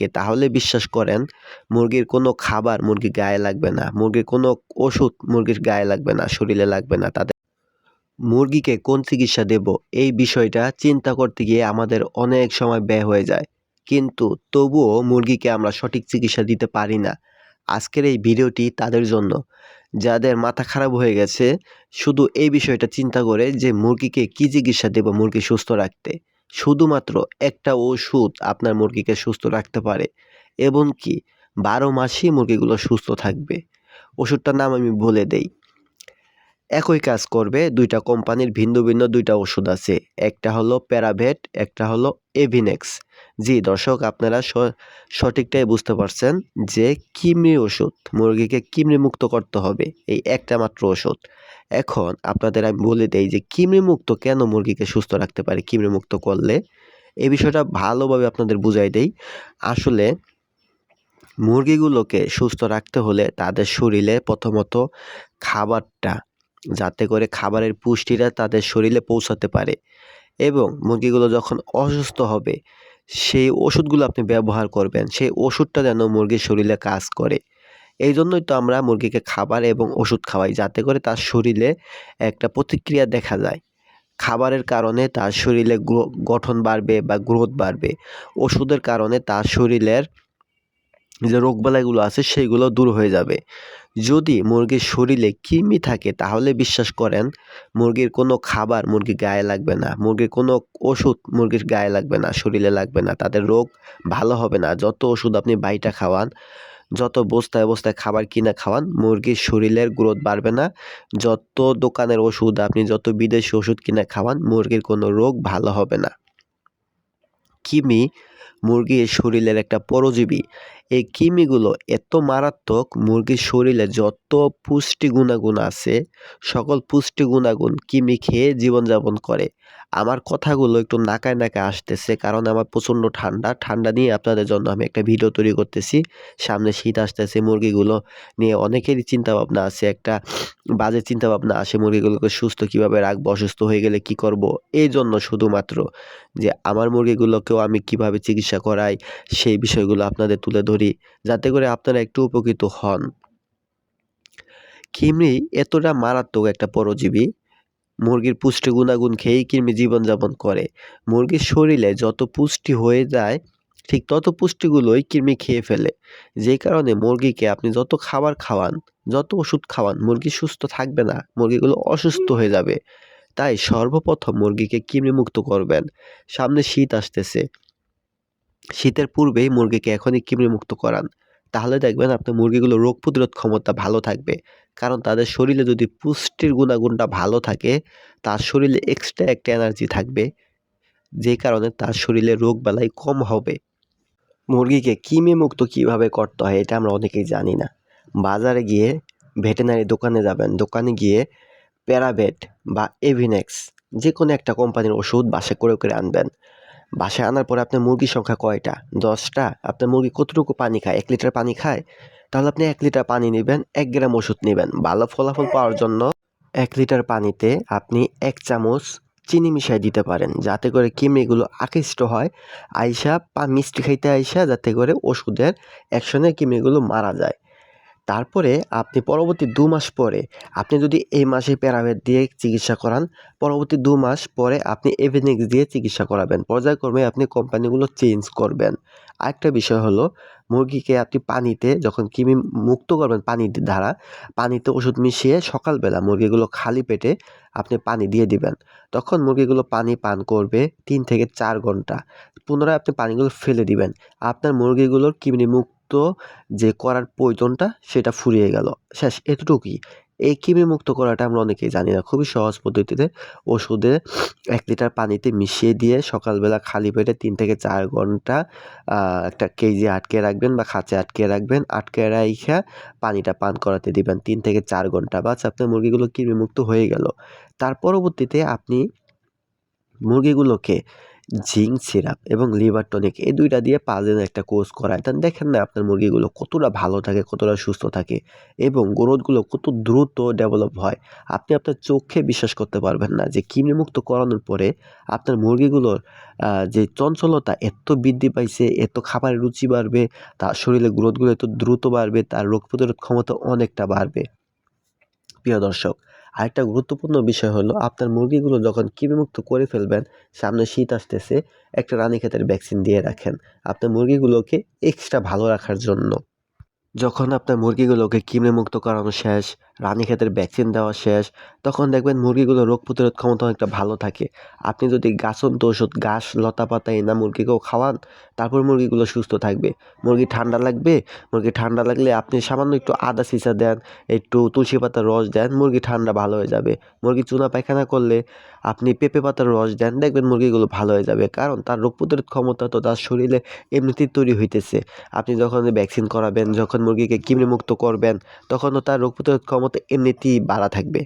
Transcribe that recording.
থাকে, তাহলে বিশ্বাস করেন, মুরগির কোনো খাবার মুরগির গায়ে লাগবে না। মুরগির কোনো ওষুধ মুরগির গায়ে লাগবে না, শরীরে লাগবে না তাদের। মুরগিকে কোন চিকিৎসা দেব? এই বিষয়টা চিন্তা করতে গিয়ে আমাদের অনেক সময় ব্যয় হয়ে যায়। কিন্তু তবুও মুরগিকে আমরা সঠিক চিকিৎসা দিতে পারি না। আজকের এই ভিডিওটি তাদের জন্য। যাদের মাথা খারাপ হয়ে গেছে, শুধু এই বিষয়টা চিন্তা করে যে মুরগিকে কী চিকিৎসা দেব মুরগি সুস্থ রাখতে। শুধুমাত্র একটা ওষুধ আপনার মুরগিকে সুস্থ রাখতে পারে এবং কি বারো মাসেই মুরগিগুলো সুস্থ থাকবে। ওষুধটার নাম আমি বলে দেই। একই কাজ করবে দুইটা কোম্পানির ভিন্ন ভিন্ন দুইটা ওষুধ আছে। একটা হলো প্যারাভেট একটা হলো এভিনেক্স জি, দর্শক, আপনারা সঠিকটাই বুঝতে পারছেন যে কিমরি ওষুধ, মুরগিকে কিমরি মুক্ত করতে হবে, এই একটা মাত্র ওষুধ। এখন আপনাদের আমি বলে দেই যে কিমরি মুক্ত কেন মুরগিকে সুস্থ রাখতে পারে কিমরি মুক্ত করলে? এই বিষয়টা ভালোভাবে আপনাদের বুঝাই দেই। আসলে মুরগিগুলোকে সুস্থ রাখতে হলে তাদের শরীরে প্রথমত খাবারটা যাতে করে খাবারের পুষ্টিটা তাদের শরীরে পৌঁছাতে পারে এবং মুরগিগুলো যখন অসুস্থ হবে, সেই ওষুধগুলো আপনি ব্যবহার করবেন, সেই ওষুধটা যেন মুরগির শরীরে কাজ করে। এই জন্যই তো আমরা মুরগিকে খাবার এবং ওষুধ খাওয়াই, যাতে করে তার শরীরে একটা প্রতিক্রিয়া দেখা যায়। খাবারের কারণে তার শরীরে গঠন বাড়বে বা গ্রোথ বাড়বে। ওষুধের কারণে তার শরীরের যে রোগবালাইগুলো আছে সেইগুলো দূর হয়ে যাবে। যদি মুরগির শরীরে কৃমি থাকে, তাহলে বিশ্বাস করেন মুরগির কোনো খাবার মুরগির গায়ে লাগবে না। মুরগির কোনো ওষুধ মুরগির গায়ে লাগবে না, শরীরে লাগবে না। তাদের রোগ ভালো হবে না। যত ওষুধ আপনি বাইটা খাওয়ান, যত বস্তায় বস্তায় খাবার কিনে খাওয়ান, মুরগির শরীরের গ্রোথ বাড়বে না। যত দোকানের ওষুধ আপনি যত বিদেশি ওষুধ কিনে খাওয়ান, মুরগির কোনো রোগ ভালো হবে না। কৃমি মুরগির শরীরের একটা পরজীবী। এই কিমিগুলো এত মারাত্মক মুরগির শরীরে যত পুষ্টি গুণাগুণ আছে, সকল পুষ্টি গুণাগুণ কিমি খেয়ে জীবনযাপন করে। আমার কথাগুলো একটু নাকায় নাকায় আসতেছে। কারণ আমার প্রচণ্ড ঠান্ডা। ঠান্ডা নিয়ে আপনাদের জন্য আমি একটা ভিডিও তৈরি করতেছি। সামনে শীত আসতেছে মুরগিগুলো নিয়ে অনেকেরই চিন্তা ভাবনা আছে। একটা বাজে চিন্তা ভাবনা আসে মুরগিগুলোকে সুস্থ কীভাবে রাখব, অসুস্থ হয়ে গেলে কি করব? এই জন্য শুধুমাত্র যে আমার মুরগিগুলোকেও আমি কীভাবে চিকিৎসা করাই, সেই বিষয়গুলো আপনাদের তুলে ধরি। যাতে করে আপনারা একটু উপকৃত হন। কৃমি এতটা মারাত্মক একটা পরজীবী মুরগির পুষ্টি গুণাগুণ খেয়েই কৃমি জীবনযাপন করে। মুরগির শরীরে যত পুষ্টি হয়ে যায়, ঠিক তত পুষ্টিগুলোই কৃমি খেয়ে ফেলে। যেই কারণে মুরগিকে আপনি যত খাবার খাওয়ান, যত ওষুধ খাওয়ান, মুরগি সুস্থ থাকবে না, মুরগিগুলো অসুস্থ হয়ে যাবে। তাই সর্বপ্রথম মুরগিকে কৃমি মুক্ত করবেন। সামনে শীত আসতেছে। শীতের পূর্বেই মুরগিকে এখনই কৃমি মুক্ত করান। তাহলে দেখবেন আপনার মুরগিগুলো রোগ প্রতিরোধ ক্ষমতা ভালো থাকবে। কারণ তাদের শরীরে যদি পুষ্টির গুণাগুণটা ভালো থাকে, তার শরীরে এক্সট্রা একটা এনার্জি থাকবে, যে কারণে তার শরীরে রোগ বালাই কম হবে। মুরগিকে কৃমি মুক্ত কীভাবে করতে হয় এটা আমরা অনেকেই জানি না। বাজারে গিয়ে ভেটেনারি দোকানে যাবেন, দোকানে গিয়ে প্যারাবেট বা এভিনেক্স যে কোনো একটা কোম্পানির ওষুধ বাসে করে করে আনবেন। বাসায় আনার পরে আপনার মুরগির সংখ্যা কয়টা? দশটা? আপনার মুরগি কতটুকু পানি খায়? এক লিটার পানি খায়? তাহলে আপনি এক লিটার পানি নেবেন, এক গ্রাম ওষুধ নেবেন। ভালো ফলাফল পাওয়ার জন্য এক লিটার পানিতে আপনি এক চামচ চিনি মিশাই দিতে পারেন, যাতে করে কৃমিগুলো আকৃষ্ট হয়। আইসা পা মিষ্টি খাইতে আইসা যাতে করে ওষুধের অ্যাকশনে কৃমিগুলো মারা যায়। তারপরে আপনি পরবর্তী দু মাস পরে আপনি যদি এই মাসে প্যারাভেট দিয়ে চিকিৎসা করান, পরবর্তী দু মাস পরে আপনি এভিনিক্স দিয়ে চিকিৎসা করাবেন। পর্যায়ক্রমে আপনি কোম্পানিগুলো চেঞ্জ করবেন। আরেকটা বিষয় হলো, মুরগিকে আপনি পানিতে যখন কৃমি মুক্ত করবেন পানির দ্বারা, পানিতে ওষুধ মিশিয়ে সকালবেলা মুরগিগুলো খালি পেটে আপনি পানি দিয়ে দিবেন। তখন মুরগিগুলো পানি পান করবে তিন থেকে চার ঘণ্টা। পুনরায় আপনি পানিগুলো ফেলে দিবেন। আপনার মুরগিগুলোর কৃমি মুক্ত যে করার প্রয়োজনটা সেটা ফুরিয়ে গেল। শেষ, এতটুকুই। এই কৃমি মুক্ত করাটা আমরা অনেকেই জানি না। খুবই সহজ পদ্ধতিতে ওষুধে এক লিটার পানিতে মিশিয়ে দিয়ে সকালবেলা খালি পেটে তিন থেকে চার ঘণ্টা একটা কেজি আটকে রাখবেন বা খাঁচে আটকে রাখবেন। আটকে রাইখা পানিটা পান করাতে দিবেন। তিন থেকে চার ঘণ্টা। বাস, আপনার মুরগিগুলো কৃমিমুক্ত হয়ে গেল। তার পরবর্তীতে আপনি মুরগিগুলোকে জিঙ্ক সিরাপ এবং লিভার টনিক এই দুইটা দিয়ে পাঁচ দিনের একটা কোর্স করায়। দেন দেখেন না আপনার মুরগিগুলো কতটা ভালো থাকে, কতটা সুস্থ থাকে এবং গ্রোথগুলো কত দ্রুত ডেভেলপ হয়। আপনি আপনার চোখে বিশ্বাস করতে পারবেন না যে কৃমিমুক্ত করানোর পরে আপনার মুরগিগুলোর যে চঞ্চলতা এত বৃদ্ধি পাইছে, এত খাবারের রুচি বাড়বে তার শরীরে গ্রোথগুলো এত দ্রুত বাড়বে, তার রোগ প্রতিরোধ ক্ষমতা অনেকটা বাড়বে। প্রিয় দর্শক আরেকটা গুরুত্বপূর্ণ বিষয় হলো, আপনার মুরগিগুলো যখন কৃমিমুক্ত করে ফেলবেন, সামনে শীত আসতেছে, একটা রানীক্ষেতের ভ্যাকসিন দিয়ে রাখেন। আপনার মুরগিগুলোকে এক্সট্রা ভালো রাখার জন্য। যখন আপনার মুরগিগুলোকে কৃমিমুক্ত করানো শেষ রানীক্ষেতের ভ্যাকসিন দেওয়া শেষ, তখন দেখবেন মুরগিগুলো রোগ প্রতিরোধ ক্ষমতা অনেকটা ভালো থাকে। আপনি যদি গাছন্ত ওষুধ ঘাস, লতা পাতা, এনা মুরগিকেও খাওয়ান, তারপর মুরগিগুলো সুস্থ থাকবে। মুরগি ঠান্ডা লাগবে, মুরগি ঠান্ডা লাগলে আপনি সামান্য একটু আদা সিসা দেন, একটু তুলসী পাতার রস দেন, মুরগি ঠান্ডা ভালো হয়ে যাবে। মুরগি চুনা পায়খানা করলে আপনি পেঁপে পাতার রস দেন, দেখবেন মুরগিগুলো ভালো হয়ে যাবে, কারণ তার রোগ প্রতিরোধ ক্ষমতা তো তার শরীরে এমনিতেই তৈরি হইতেছে। আপনি যখন ভ্যাকসিন করাবেন, যখন মুরগিকে কৃমিমুক্ত করবেন, তখনও তার রোগ প্রতিরোধ ক্ষমতা এমনিতেই বাড়া থাকবে।